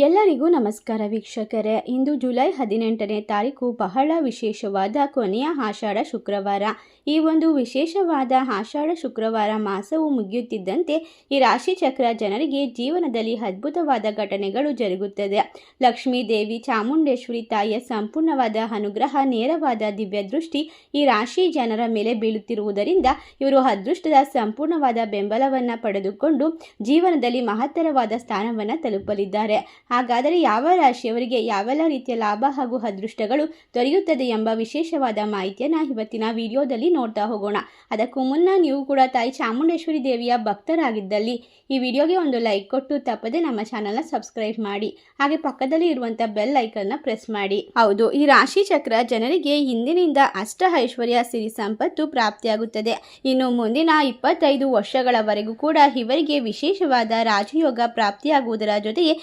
ಎಲ್ಲರಿಗೂ ನಮಸ್ಕಾರ ವೀಕ್ಷಕರೇ. ಇಂದು ಜುಲೈ ಹದಿನೆಂಟನೇ ತಾರೀಕು ಬಹಳ ವಿಶೇಷವಾದ ಕೊನೆಯ ಆಷಾಢ ಶುಕ್ರವಾರ. ಈ ಒಂದು ವಿಶೇಷವಾದ ಆಷಾಢ ಶುಕ್ರವಾರ ಮಾಸವು ಮುಗಿಯುತ್ತಿದ್ದಂತೆ ಈ ರಾಶಿ ಚಕ್ರ ಜನರಿಗೆ ಜೀವನದಲ್ಲಿ ಅದ್ಭುತವಾದ ಘಟನೆಗಳು ಜರುಗುತ್ತದೆ. ಲಕ್ಷ್ಮೀ ದೇವಿ, ಚಾಮುಂಡೇಶ್ವರಿ ತಾಯಿಯ ಸಂಪೂರ್ಣವಾದ ಅನುಗ್ರಹ, ನೇರವಾದ ದಿವ್ಯ ದೃಷ್ಟಿ ಈ ರಾಶಿ ಜನರ ಮೇಲೆ ಬೀಳುತ್ತಿರುವುದರಿಂದ ಇವರು ಅದೃಷ್ಟದ ಸಂಪೂರ್ಣವಾದ ಬೆಂಬಲವನ್ನು ಪಡೆದುಕೊಂಡು ಜೀವನದಲ್ಲಿ ಮಹತ್ತರವಾದ ಸ್ಥಾನವನ್ನು ತಲುಪಲಿದ್ದಾರೆ. ಹಾಗಾದರೆ ಯಾವ ರಾಶಿಯವರಿಗೆ ಯಾವೆಲ್ಲ ರೀತಿಯ ಲಾಭ ಹಾಗೂ ಅದೃಷ್ಟಗಳು ದೊರೆಯುತ್ತದೆ ಎಂಬ ವಿಶೇಷವಾದ ಮಾಹಿತಿಯನ್ನು ಇವತ್ತಿನ ವಿಡಿಯೋದಲ್ಲಿ ನೋಡ್ತಾ ಹೋಗೋಣ. ಅದಕ್ಕೂ ಮುನ್ನ ನೀವು ಕೂಡ ತಾಯಿ ಚಾಮುಂಡೇಶ್ವರಿ ದೇವಿಯ ಭಕ್ತರಾಗಿದ್ದಲ್ಲಿ ಈ ವಿಡಿಯೋಗೆ ಒಂದು ಲೈಕ್ ಕೊಟ್ಟು ತಪ್ಪದೆ ನಮ್ಮ ಚಾನಲ್ನ ಸಬ್ಸ್ಕ್ರೈಬ್ ಮಾಡಿ. ಹಾಗೆ ಪಕ್ಕದಲ್ಲಿ ಇರುವಂಥ ಬೆಲ್ ಐಕನ್ನ ಪ್ರೆಸ್ ಮಾಡಿ. ಹೌದು, ಈ ರಾಶಿ ಚಕ್ರ ಜನರಿಗೆ ಹಿಂದಿನಿಂದ ಅಷ್ಟ ಐಶ್ವರ್ಯ ಸಿರಿ ಸಂಪತ್ತು ಪ್ರಾಪ್ತಿಯಾಗುತ್ತದೆ. ಇನ್ನು ಮುಂದಿನ ಇಪ್ಪತ್ತೈದು ವರ್ಷಗಳವರೆಗೂ ಕೂಡ ಇವರಿಗೆ ವಿಶೇಷವಾದ ರಾಜಯೋಗ ಪ್ರಾಪ್ತಿಯಾಗುವುದರ ಜೊತೆಗೆ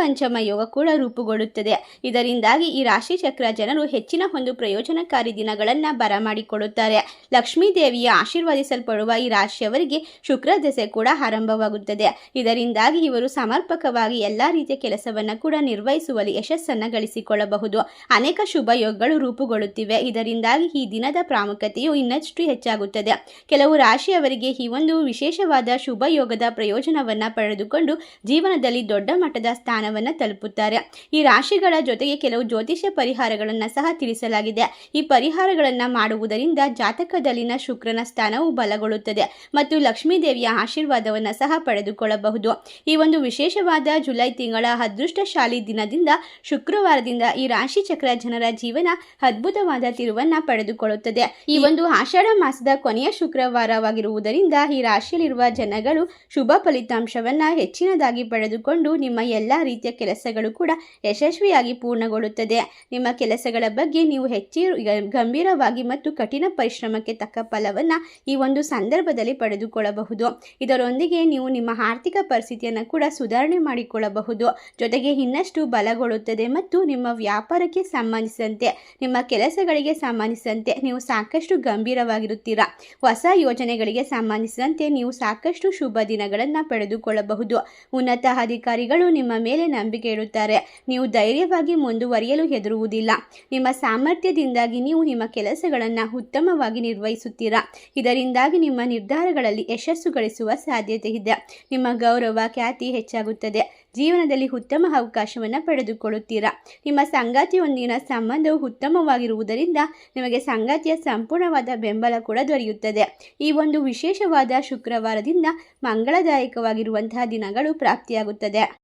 ನವಪಂಚಮ ಯೋಗ ಕೂಡ ರೂಪುಗೊಳ್ಳುತ್ತದೆ. ಇದರಿಂದಾಗಿ ಈ ರಾಶಿ ಚಕ್ರ ಜನರು ಹೆಚ್ಚಿನ ಒಂದು ಪ್ರಯೋಜನಕಾರಿ ದಿನಗಳನ್ನು ಬರಮಾಡಿಕೊಳ್ಳುತ್ತಾರೆ ಲಕ್ಷ್ಮೀ ದೇವಿಯ ಆಶೀರ್ವದಿಸಲ್ಪಡುವ ಈ ರಾಶಿಯವರಿಗೆ ಶುಕ್ರ ದೆಸೆ ಕೂಡ ಆರಂಭವಾಗುತ್ತದೆ. ಇದರಿಂದಾಗಿ ಇವರು ಸಮರ್ಪಕವಾಗಿ ಎಲ್ಲ ರೀತಿಯ ಕೆಲಸವನ್ನು ಕೂಡ ನಿರ್ವಹಿಸುವಲ್ಲಿ ಯಶಸ್ಸನ್ನು ಗಳಿಸಿಕೊಳ್ಳಬಹುದು. ಅನೇಕ ಶುಭ ಯೋಗಗಳು ರೂಪುಗೊಳ್ಳುತ್ತಿವೆ. ಇದರಿಂದಾಗಿ ಈ ದಿನದ ಪ್ರಾಮುಖ್ಯತೆಯು ಇನ್ನಷ್ಟು ಹೆಚ್ಚಾಗುತ್ತದೆ. ಕೆಲವು ರಾಶಿಯವರಿಗೆ ಈ ಒಂದು ವಿಶೇಷವಾದ ಶುಭ ಯೋಗದ ಪ್ರಯೋಜನವನ್ನು ಪಡೆದುಕೊಂಡು ಜೀವನದಲ್ಲಿ ದೊಡ್ಡ ಮಟ್ಟದ ಸ್ಥಾನವನ್ನು ತಲುಪುತ್ತಾರೆ. ಈ ರಾಶಿಗಳ ಜೊತೆಗೆ ಕೆಲವು ಜ್ಯೋತಿಷ್ಯ ಪರಿಹಾರಗಳನ್ನು ಸಹ ತಿಳಿಸಲಾಗಿದೆ. ಈ ಪರಿಹಾರಗಳನ್ನು ಮಾಡುವುದರಿಂದ ಜಾತಕದಲ್ಲಿನ ಶುಕ್ರನ ಸ್ಥಾನವು ಬಲಗೊಳ್ಳುತ್ತದೆ ಮತ್ತು ಲಕ್ಷ್ಮೀ ದೇವಿಯ ಆಶೀರ್ವಾದವನ್ನು ಸಹ ಪಡೆದುಕೊಳ್ಳಬಹುದು. ಈ ಒಂದು ವಿಶೇಷವಾದ ಜುಲೈ ತಿಂಗಳ ಅದೃಷ್ಟಶಾಲಿ ದಿನದಿಂದ ಶುಕ್ರವಾರದಿಂದ ಈ ರಾಶಿ ಚಕ್ರ ಜನರ ಜೀವನ ಅದ್ಭುತವಾದ ತಿರುವನ್ನ ಪಡೆದುಕೊಳ್ಳುತ್ತದೆ. ಈ ಒಂದು ಆಷಾಢ ಮಾಸದ ಕೊನೆಯ ಶುಕ್ರವಾರವಾಗಿರುವುದರಿಂದ ಈ ರಾಶಿಯಲ್ಲಿರುವ ಜನಗಳು ಶುಭ ಫಲಿತಾಂಶವನ್ನ ಹೆಚ್ಚಿನದಾಗಿ ಪಡೆದುಕೊಂಡು ನಿಮ್ಮ ಎಲ್ಲ ರೀತಿಯ ಕೆಲಸಗಳು ಕೂಡ ಯಶಸ್ವಿಯಾಗಿ ಪೂರ್ಣಗೊಳ್ಳುತ್ತದೆ. ನಿಮ್ಮ ಕೆಲಸಗಳ ಬಗ್ಗೆ ನೀವು ಹೆಚ್ಚು ಗಂಭೀರವಾಗಿ ಮತ್ತು ಕಠಿಣ ಪರಿಶ್ರಮಕ್ಕೆ ತಕ್ಕ ಫಲವನ್ನು ಈ ಒಂದು ಸಂದರ್ಭದಲ್ಲಿ ಪಡೆದುಕೊಳ್ಳಬಹುದು. ಇದರೊಂದಿಗೆ ನೀವು ನಿಮ್ಮ ಆರ್ಥಿಕ ಪರಿಸ್ಥಿತಿಯನ್ನು ಕೂಡ ಸುಧಾರಣೆ ಮಾಡಿಕೊಳ್ಳಬಹುದು. ಜೊತೆಗೆ ಇನ್ನಷ್ಟು ಬಲಗೊಳ್ಳುತ್ತದೆ ಮತ್ತು ನಿಮ್ಮ ವ್ಯಾಪಾರಕ್ಕೆ ಸಂಬಂಧಿಸಿದಂತೆ, ನಿಮ್ಮ ಕೆಲಸಗಳಿಗೆ ಸಂಬಂಧಿಸಿದಂತೆ ನೀವು ಸಾಕಷ್ಟು ಗಂಭೀರವಾಗಿರುತ್ತೀರಾ? ಹೊಸ ಯೋಜನೆಗಳಿಗೆ ಸಂಬಂಧಿಸಿದಂತೆ ನೀವು ಸಾಕಷ್ಟು ಶುಭ ದಿನಗಳನ್ನು ಪಡೆದುಕೊಳ್ಳಬಹುದು. ಉನ್ನತ ಅಧಿಕಾರಿಗಳು ನಿಮ್ಮ ಮೇಲೆ ನಂಬಿಕೆ ಇಡುತ್ತಾರೆ. ನೀವು ಧೈರ್ಯವಾಗಿ ಮುಂದುವರಿಯಲು ಹೆದರುವುದಿಲ್ಲ. ನಿಮ್ಮ ಸಾಮರ್ಥ್ಯದಿಂದಾಗಿ ನೀವು ನಿಮ್ಮ ಕೆಲಸಗಳನ್ನು ಉತ್ತಮವಾಗಿ ನಿರ್ವಹಿಸುತ್ತೀರಾ? ಇದರಿಂದಾಗಿ ನಿಮ್ಮ ನಿರ್ಧಾರಗಳಲ್ಲಿ ಯಶಸ್ಸು ಗಳಿಸುವ ಸಾಧ್ಯತೆ ಇದೆ. ನಿಮ್ಮ ಗೌರವ, ಖ್ಯಾತಿ ಹೆಚ್ಚಾಗುತ್ತದೆ. ಜೀವನದಲ್ಲಿ ಉತ್ತಮ ಅವಕಾಶವನ್ನು ಪಡೆದುಕೊಳ್ಳುತ್ತೀರಾ? ನಿಮ್ಮ ಸಂಗಾತಿಯೊಂದಿಗಿನ ಸಂಬಂಧವು ಉತ್ತಮವಾಗಿರುವುದರಿಂದ ನಿಮಗೆ ಸಂಗಾತಿಯ ಸಂಪೂರ್ಣವಾದ ಬೆಂಬಲ ಕೂಡ ದೊರೆಯುತ್ತದೆ. ಈ ಒಂದು ವಿಶೇಷವಾದ ಶುಕ್ರವಾರದಿಂದ ಮಂಗಳದಾಯಕವಾಗಿರುವಂತಹ ದಿನಗಳು ಪ್ರಾಪ್ತಿಯಾಗುತ್ತದೆ.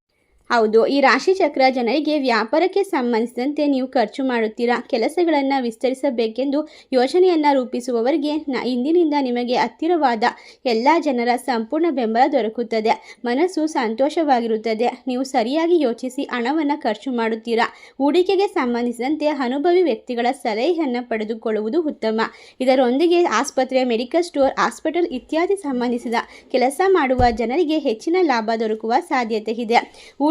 ಹೌದು, ಈ ರಾಶಿ ಚಕ್ರ ಜನರಿಗೆ ವ್ಯಾಪಾರಕ್ಕೆ ಸಂಬಂಧಿಸಿದಂತೆ ನೀವು ಖರ್ಚು ಮಾಡುತ್ತೀರಾ? ಕೆಲಸಗಳನ್ನು ವಿಸ್ತರಿಸಬೇಕೆಂದು ಯೋಜನೆಯನ್ನು ರೂಪಿಸುವವರಿಗೆ ಇಂದಿನಿಂದ ನಿಮಗೆ ಹತ್ತಿರವಾದ ಎಲ್ಲ ಜನರ ಸಂಪೂರ್ಣ ಬೆಂಬಲ ದೊರಕುತ್ತದೆ. ಮನಸ್ಸು ಸಂತೋಷವಾಗಿರುತ್ತದೆ. ನೀವು ಸರಿಯಾಗಿ ಯೋಚಿಸಿ ಹಣವನ್ನು ಖರ್ಚು ಮಾಡುತ್ತೀರಾ? ಹೂಡಿಕೆಗೆ ಸಂಬಂಧಿಸಿದಂತೆ ಅನುಭವಿ ವ್ಯಕ್ತಿಗಳ ಸಲಹೆಯನ್ನು ಪಡೆದುಕೊಳ್ಳುವುದು ಉತ್ತಮ. ಇದರೊಂದಿಗೆ ಆಸ್ಪತ್ರೆ, ಮೆಡಿಕಲ್ ಸ್ಟೋರ್, ಹಾಸ್ಪಿಟಲ್ ಇತ್ಯಾದಿ ಸಂಬಂಧಿಸಿದ ಕೆಲಸ ಮಾಡುವ ಜನರಿಗೆ ಹೆಚ್ಚಿನ ಲಾಭ ದೊರಕುವ ಸಾಧ್ಯತೆ ಇದೆ.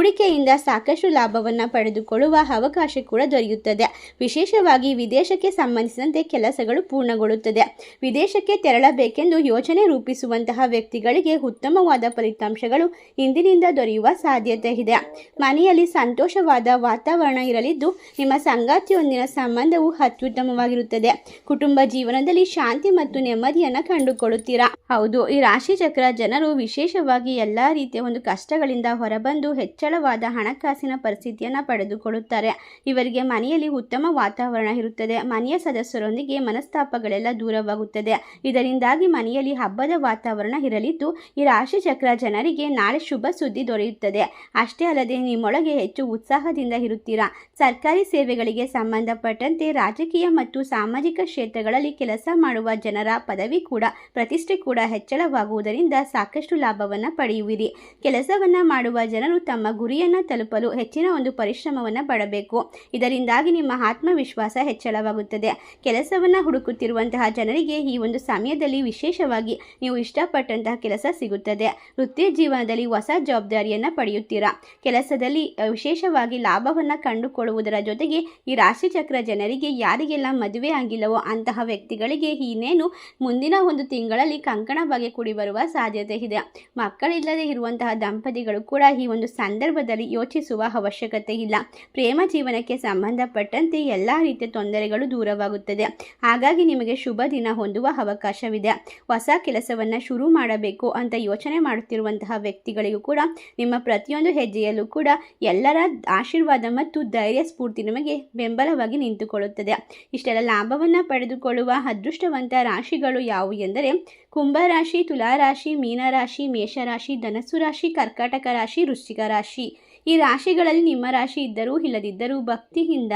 ಹೂಡಿಕೆಯಿಂದ ಸಾಕಷ್ಟು ಲಾಭವನ್ನು ಪಡೆದುಕೊಳ್ಳುವ ಅವಕಾಶ ಕೂಡ ದೊರೆಯುತ್ತದೆ. ವಿಶೇಷವಾಗಿ ವಿದೇಶಕ್ಕೆ ಸಂಬಂಧಿಸಿದಂತೆ ಕೆಲಸಗಳು ಪೂರ್ಣಗೊಳ್ಳುತ್ತದೆ. ವಿದೇಶಕ್ಕೆ ತೆರಳಬೇಕೆಂದು ಯೋಜನೆ ರೂಪಿಸುವಂತಹ ವ್ಯಕ್ತಿಗಳಿಗೆ ಉತ್ತಮವಾದ ಫಲಿತಾಂಶಗಳು ಇಂದಿನಿಂದ ದೊರೆಯುವ ಸಾಧ್ಯತೆ ಇದೆ. ಮನೆಯಲ್ಲಿ ಸಂತೋಷವಾದ ವಾತಾವರಣ ಇರಲಿದ್ದು, ನಿಮ್ಮ ಸಂಗಾತಿಯೊಂದಿನ ಸಂಬಂಧವು ಅತ್ಯುತ್ತಮವಾಗಿರುತ್ತದೆ. ಕುಟುಂಬ ಜೀವನದಲ್ಲಿ ಶಾಂತಿ ಮತ್ತು ನೆಮ್ಮದಿಯನ್ನು ಕಂಡುಕೊಳ್ಳುತ್ತೀರಾ? ಹೌದು, ಈ ರಾಶಿ ಚಕ್ರ ಜನರು ವಿಶೇಷವಾಗಿ ಎಲ್ಲ ರೀತಿಯ ಒಂದು ಕಷ್ಟಗಳಿಂದ ಹೊರಬಂದು ಹೆಚ್ಚಳ ವಾದ ಹಣಕಾಸಿನ ಪರಿಸ್ಥಿತಿಯನ್ನು ಪಡೆದುಕೊಳ್ಳುತ್ತಾರೆ. ಇವರಿಗೆ ಮನೆಯಲ್ಲಿ ಉತ್ತಮ ವಾತಾವರಣ ಇರುತ್ತದೆ. ಮನೆಯ ಸದಸ್ಯರೊಂದಿಗೆ ಮನಸ್ತಾಪಗಳೆಲ್ಲ ದೂರವಾಗುತ್ತದೆ. ಇದರಿಂದಾಗಿ ಮನೆಯಲ್ಲಿ ಹಬ್ಬದ ವಾತಾವರಣ ಇರಲಿದ್ದು, ಈ ರಾಶಿ ಚಕ್ರ ಜನರಿಗೆ ನಾಳೆ ಶುಭ ಸುದ್ದಿ ದೊರೆಯುತ್ತದೆ. ಅಷ್ಟೇ ಅಲ್ಲದೆ, ನಿಮ್ಮೊಳಗೆ ಹೆಚ್ಚು ಉತ್ಸಾಹದಿಂದ ಇರುತ್ತೀರಾ? ಸರ್ಕಾರಿ ಸೇವೆಗಳಿಗೆ ಸಂಬಂಧಪಟ್ಟಂತೆ ರಾಜಕೀಯ ಮತ್ತು ಸಾಮಾಜಿಕ ಕ್ಷೇತ್ರಗಳಲ್ಲಿ ಕೆಲಸ ಮಾಡುವ ಜನರ ಪದವಿ ಕೂಡ, ಪ್ರತಿಷ್ಠೆ ಕೂಡ ಹೆಚ್ಚಳವಾಗುವುದರಿಂದ ಸಾಕಷ್ಟು ಲಾಭವನ್ನು ಪಡೆಯುವಿರಿ. ಕೆಲಸವನ್ನು ಮಾಡುವ ಜನರು ತಮ್ಮ ಗುರಿಯನ್ನು ತಲುಪಲು ಹೆಚ್ಚಿನ ಒಂದು ಪರಿಶ್ರಮವನ್ನು ಪಡಬೇಕು. ಇದರಿಂದಾಗಿ ನಿಮ್ಮ ಆತ್ಮವಿಶ್ವಾಸ ಹೆಚ್ಚಳವಾಗುತ್ತದೆ. ಕೆಲಸವನ್ನು ಹುಡುಕುತ್ತಿರುವಂತಹ ಜನರಿಗೆ ಈ ಒಂದು ಸಮಯದಲ್ಲಿ ವಿಶೇಷವಾಗಿ ನೀವು ಇಷ್ಟಪಟ್ಟಂತಹ ಕೆಲಸ ಸಿಗುತ್ತದೆ. ವೃತ್ತಿ ಜೀವನದಲ್ಲಿ ಹೊಸ ಜವಾಬ್ದಾರಿಯನ್ನು ಪಡೆಯುತ್ತೀರಾ? ಕೆಲಸದಲ್ಲಿ ವಿಶೇಷವಾಗಿ ಲಾಭವನ್ನು ಕಂಡುಕೊಳ್ಳುವುದರ ಜೊತೆಗೆ ಈ ರಾಶಿಚಕ್ರ ಜನರಿಗೆ ಯಾರಿಗೆಲ್ಲ ಮದುವೆ ಆಗಿಲ್ಲವೋ ಅಂತಹ ವ್ಯಕ್ತಿಗಳಿಗೆ ಇನ್ನೇನು ಮುಂದಿನ ಒಂದು ತಿಂಗಳಲ್ಲಿ ಕಂಕಣ ಬಗೆ ಕೂಡಿ ಬರುವ ಸಾಧ್ಯತೆ ಇದೆ. ಮಕ್ಕಳಿಲ್ಲದೆ ಇರುವಂತಹ ದಂಪತಿಗಳು ಕೂಡ ಈ ಒಂದು ಸಂದರ್ಭ ಸಂದರ್ಭದಲ್ಲಿ ಯೋಚಿಸುವ ಅವಶ್ಯಕತೆ ಇಲ್ಲ. ಪ್ರೇಮ ಜೀವನಕ್ಕೆ ಸಂಬಂಧಪಟ್ಟಂತೆ ಎಲ್ಲ ರೀತಿಯ ತೊಂದರೆಗಳು ದೂರವಾಗುತ್ತದೆ. ಹಾಗಾಗಿ ನಿಮಗೆ ಶುಭ ದಿನ ಹೊಂದುವ ಅವಕಾಶವಿದೆ. ಹೊಸ ಕೆಲಸವನ್ನು ಶುರು ಮಾಡಬೇಕು ಅಂತ ಯೋಚನೆ ಮಾಡುತ್ತಿರುವಂತಹ ವ್ಯಕ್ತಿಗಳಿಗೂ ಕೂಡ, ನಿಮ್ಮ ಪ್ರತಿಯೊಂದು ಹೆಜ್ಜೆಯಲ್ಲೂ ಕೂಡ ಎಲ್ಲರ ಆಶೀರ್ವಾದ ಮತ್ತು ಧೈರ್ಯ ಸ್ಫೂರ್ತಿ ನಿಮಗೆ ಬೆಂಬಲವಾಗಿ ನಿಂತುಕೊಳ್ಳುತ್ತದೆ. ಇಷ್ಟೆಲ್ಲ ಲಾಭವನ್ನು ಪಡೆದುಕೊಳ್ಳುವ ಅದೃಷ್ಟವಂತ ರಾಶಿಗಳು ಯಾವುವು ಎಂದರೆ ಕುಂಭರಾಶಿ ತುಲಾರಾಶಿ ಮೀನರಾಶಿ, ಮೇಷರಾಶಿ, ಧನಸ್ಸು ರಾಶಿ, ಕರ್ಕಾಟಕ ರಾಶಿ, ವೃಶ್ಚಿಕ ರಾಶಿ. ಈ ರಾಶಿಗಳಲ್ಲಿ ನಿಮ್ಮ ರಾಶಿ ಇದ್ದರೂ ಇಲ್ಲದಿದ್ದರೂ ಭಕ್ತಿಯಿಂದ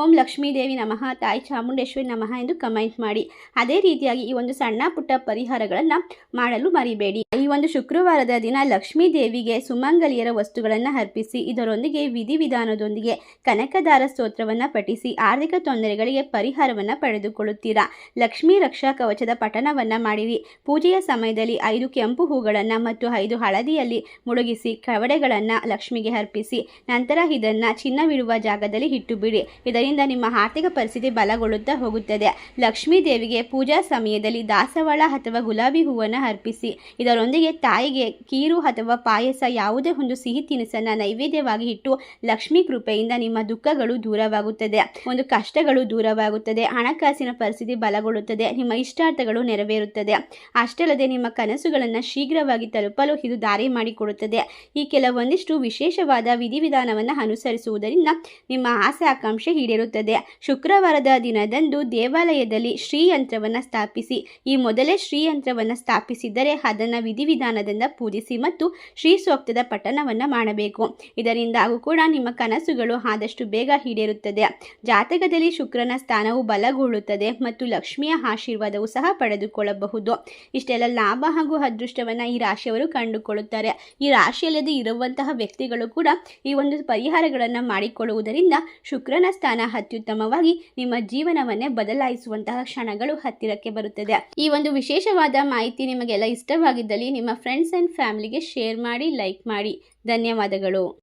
ಓಂ ಲಕ್ಷ್ಮೀದೇವಿ ನಮಃ, ತಾಯಿ ಚಾಮುಂಡೇಶ್ವರಿ ನಮಃ ಎಂದು ಕಮೆಂಟ್ ಮಾಡಿ. ಅದೇ ರೀತಿಯಾಗಿ ಈ ಒಂದು ಸಣ್ಣ ಪುಟ್ಟ ಪರಿಹಾರಗಳನ್ನು ಮಾಡಲು ಮರಿಬೇಡಿ. ಈ ಒಂದು ಶುಕ್ರವಾರದ ದಿನ ಲಕ್ಷ್ಮೀ ದೇವಿಗೆ ಸುಮಂಗಲಿಯರ ವಸ್ತುಗಳನ್ನು ಅರ್ಪಿಸಿ, ಇದರೊಂದಿಗೆ ವಿಧಿವಿಧಾನದೊಂದಿಗೆ ಕನಕದಾರ ಸ್ತೋತ್ರವನ್ನು ಪಠಿಸಿ, ಆರ್ಥಿಕ ತೊಂದರೆಗಳಿಗೆ ಪರಿಹಾರವನ್ನು ಪಡೆದುಕೊಳ್ಳುತ್ತೀರಾ? ಲಕ್ಷ್ಮೀ ರಕ್ಷಾ ಕವಚದ ಪಠಣವನ್ನು ಮಾಡಿರಿ. ಪೂಜೆಯ ಸಮಯದಲ್ಲಿ ಐದು ಕೆಂಪು ಹೂಗಳನ್ನು ಮತ್ತು ಐದು ಹಳದಿಯಲ್ಲಿ ಮುಳುಗಿಸಿ, ಕವಡೆಗಳನ್ನು ಲಕ್ಷ್ಮಿಗೆ ಅರ್ಪಿಸಿ ನಂತರ ಇದನ್ನು ಚಿನ್ನವಿಡುವ ಜಾಗದಲ್ಲಿ ಇಟ್ಟು ಬಿಡಿ ಇದರಿಂದ ನಿಮ್ಮ ಆರ್ಥಿಕ ಪರಿಸ್ಥಿತಿ ಬಲಗೊಳ್ಳುತ್ತಾ ಹೋಗುತ್ತದೆ. ಲಕ್ಷ್ಮೀ ದೇವಿಗೆ ಪೂಜಾ ಸಮಯದಲ್ಲಿ ದಾಸವಾಳ ಅಥವಾ ಗುಲಾಬಿ ಹೂವನ್ನು ಅರ್ಪಿಸಿ. ಇದರೊಂದಿಗೆ ತಾಯಿಗೆ ಕೀರು ಅಥವಾ ಪಾಯಸ ಯಾವುದೇ ಒಂದು ಸಿಹಿ ತಿನಿಸನ್ನು ನೈವೇದ್ಯವಾಗಿ ಇಟ್ಟು ಲಕ್ಷ್ಮೀ ಕೃಪೆಯಿಂದ ನಿಮ್ಮ ದುಃಖಗಳು ದೂರವಾಗುತ್ತದೆ. ಒಂದು ಕಷ್ಟಗಳು ದೂರವಾಗುತ್ತದೆ. ಹಣಕಾಸಿನ ಪರಿಸ್ಥಿತಿ ಬಲಗೊಳ್ಳುತ್ತದೆ. ನಿಮ್ಮ ಇಷ್ಟಾರ್ಥಗಳು ನೆರವೇರುತ್ತದೆ. ಅಷ್ಟಲ್ಲದೆ ನಿಮ್ಮ ಕನಸುಗಳನ್ನು ಶೀಘ್ರವಾಗಿ ತಲುಪಲು ಇದು ದಾರಿ ಮಾಡಿಕೊಡುತ್ತದೆ. ಈ ಕೆಲವೊಂದಿಷ್ಟು ವಿಶೇಷವಾದ ವಿಧಿವಿಧಾನವನ್ನು ಅನುಸರಿಸುವುದರಿಂದ ನಿಮ್ಮ ಆಸೆ ಆಕಾಂಕ್ಷೆ ಈಡೇರುತ್ತದೆ. ಶುಕ್ರವಾರದ ದಿನದಂದು ದೇವಾಲಯದಲ್ಲಿ ಶ್ರೀಯಂತ್ರವನ್ನು ಸ್ಥಾಪಿಸಿ. ಈ ಮೊದಲೇ ಶ್ರೀಯಂತ್ರವನ್ನು ಸ್ಥಾಪಿಸಿದ್ದರೆ ಅದನ್ನು ವಿಧಿವಿಧಾನದಿಂದ ಪೂಜಿಸಿ ಮತ್ತು ಶ್ರೀ ಸೂಕ್ತದ ಪಠನವನ್ನು ಮಾಡಬೇಕು. ಇದರಿಂದಾಗೂ ಕೂಡ ನಿಮ್ಮ ಕನಸುಗಳು ಆದಷ್ಟು ಬೇಗ ಈಡೇರುತ್ತದೆ. ಜಾತಕದಲ್ಲಿ ಶುಕ್ರನ ಸ್ಥಾನವು ಬಲಗೊಳ್ಳುತ್ತದೆ ಮತ್ತು ಲಕ್ಷ್ಮಿಯ ಆಶೀರ್ವಾದವು ಸಹ ಪಡೆದುಕೊಳ್ಳಬಹುದು. ಇಷ್ಟೆಲ್ಲ ಲಾಭ ಹಾಗೂ ಅದೃಷ್ಟವನ್ನು ಈ ರಾಶಿಯವರು ಕಂಡುಕೊಳ್ಳುತ್ತಾರೆ. ಈ ರಾಶಿಯಲ್ಲದೆ ಇರುವಂತಹ ವ್ಯಕ್ತಿಗಳು ಕೂಡ ಈ ಒಂದು ಪರಿಹಾರಗಳನ್ನು ಮಾಡಿಕೊಳ್ಳುವುದರಿಂದ ಶುಕ್ರನ ಸ್ಥಾನ ಅತ್ಯುತ್ತಮವಾಗಿ ನಿಮ್ಮ ಜೀವನವನ್ನೇ ಬದಲಾಯಿಸುವಂತಹ ಕ್ಷಣಗಳು ಹತ್ತಿರಕ್ಕೆ ಬರುತ್ತದೆ. ಈ ಒಂದು ವಿಶೇಷವಾದ ಮಾಹಿತಿ ನಿಮಗೆಲ್ಲ ಇಷ್ಟವಾಗಿದ್ದಲ್ಲಿ ನಿಮ್ಮ ಫ್ರೆಂಡ್ಸ್ ಆ್ಯಂಡ್ ಫ್ಯಾಮಿಲಿಗೆ ಶೇರ್ ಮಾಡಿ ಲೈಕ್ ಮಾಡಿ. ಧನ್ಯವಾದಗಳು.